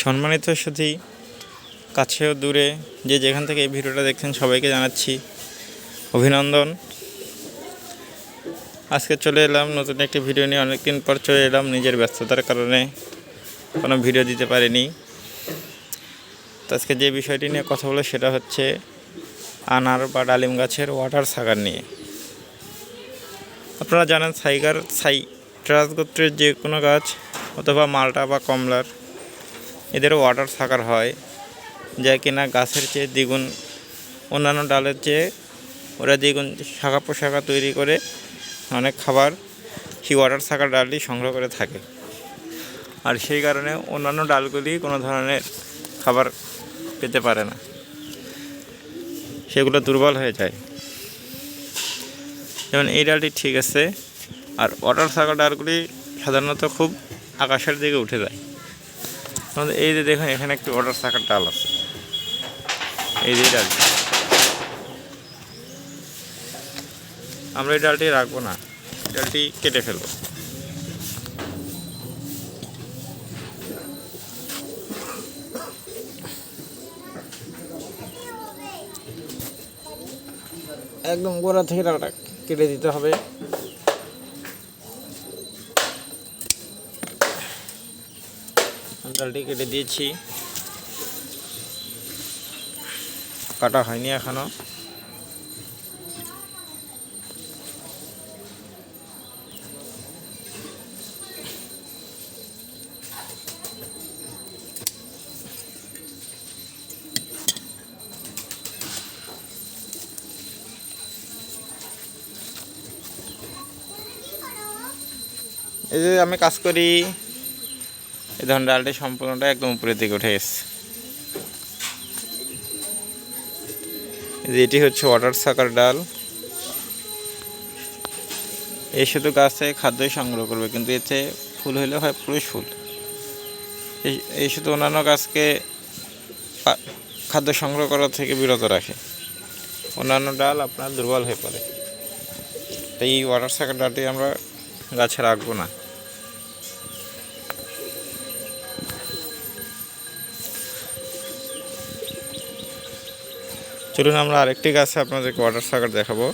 সম্মানিত সাথী, কাছেও দূরে যে যেখান থেকে এই ভিডিওটা দেখছেন সবাইকে জানাচ্ছি অভিনন্দন। আজকে চলে এলাম নতুন একটি ভিডিও নিয়ে, অনেকদিন পর চলে এলাম নিজের ব্যস্ততার কারণে কোনো ভিডিও দিতে পারিনি। তো আজকে যে বিষয়টি নিয়ে কথা বলে সেটা হচ্ছে আনার বা ডালিম গাছের ওয়াটার সাগার নিয়ে। আপনারা জানেন সাইগার সাই ট্রাস গোত্রের যে কোনো গাছ অথবা মালটা বা কমলার এদেরও ওয়াটার সাকার হয়। যা কিনা গাছের চেয়ে দ্বিগুণ, অন্যান্য ডালের চেয়ে ওরা দ্বিগুণ শাখা পোশাখা তৈরি করে অনেক খাবার সেই ওয়াটার সাকার ডালটি সংগ্রহ করে থাকে। আর সেই কারণে অন্যান্য ডালগুলি কোনো ধরনের খাবার পেতে পারে না। সেগুলো দুর্বল হয়ে যায়। যেমন এই ডালটি ঠিক আছে, আর ওয়াটার সাকার ডালগুলি সাধারণত খুব আকাশের দিকে উঠে যায়। এই যে দেখুন, এখানে একটি ওয়াটার সাকার ডাল আছে। এই যে ডাল। আমরা এই ডালটি রাখব না। ডালটি কেটে ফেলব। একদম গোড়া থেকে ডালটা কেটে দিতে হবে। ডালটি কেটে দিয়েছি। কাটা হয়নি এখনও। এই যে আমি কাজ করি। এই ধরুন ডালটি সম্পূর্ণটা একদম উপরের দিকে উঠে এসছে এটি হচ্ছে ওয়াটার সাকার ডাল। এই শুধু গাছে খাদ্যই সংগ্রহ করবে, কিন্তু এতে ফুল হলে হয় পুরুষ ফুল। এই শুধু অন্যান্য গাছকে খাদ্য সংগ্রহ করা থেকে বিরত রাখে। অন্যান্য ডাল আপনার দুর্বল হয়ে পড়ে। তাই এই ওয়াটার সাকার ডালটি আমরা গাছে রাখব না। চলুন আমরা আরেকটি গাছে আপনাদেরকে ওয়াটার সাকার দেখাবো।